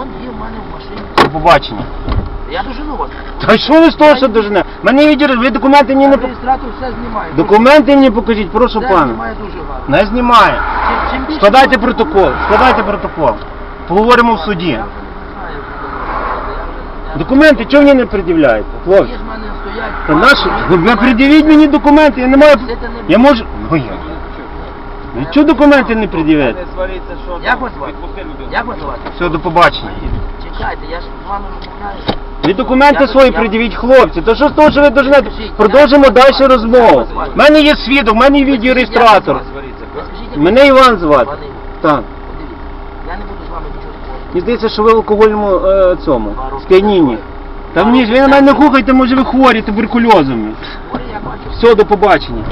Вон є в мене в машині. До побачення. Я дожену вас. Та що ви з того, що дожене? Мене відір, ви документи мені не пок- Реєстратор все знімає. Документи мені покажіть, прошу Все пана. знімає дуже гарно. Не знімає. Чим, чим більше Складайте протокол, складайте протокол. Поговоримо в суді. Я вже не знаю, що ви. Я вже- я- Документи чого мені не пред'являєте? Хлопці. Є ж в мене стоять. Та наші, ви ви пред'явіть мені документи, я не маю. Я можу. Ну я. Ви чого документи не пред'являєте? Як вас звати? Як вас звати? Все, до побачення. Чекайте, я ж з вами розмовляю. Ви документи свої пред'явіть, хлопці. То що з того, що ви доженете? Продовжимо далі розмову. У мене є свідок, у мене є відеореєстратор. Мене Іван звати. Пане Ігор, Так. подивіться. Я не буду з вами нічого спорити. Мені здається, що ви в алкогольному е, цьому сп'янінні. Та ні, ви на мене не гухайте, може ви хворі туберкульозом. Говори, я бачу. Все, до побачення.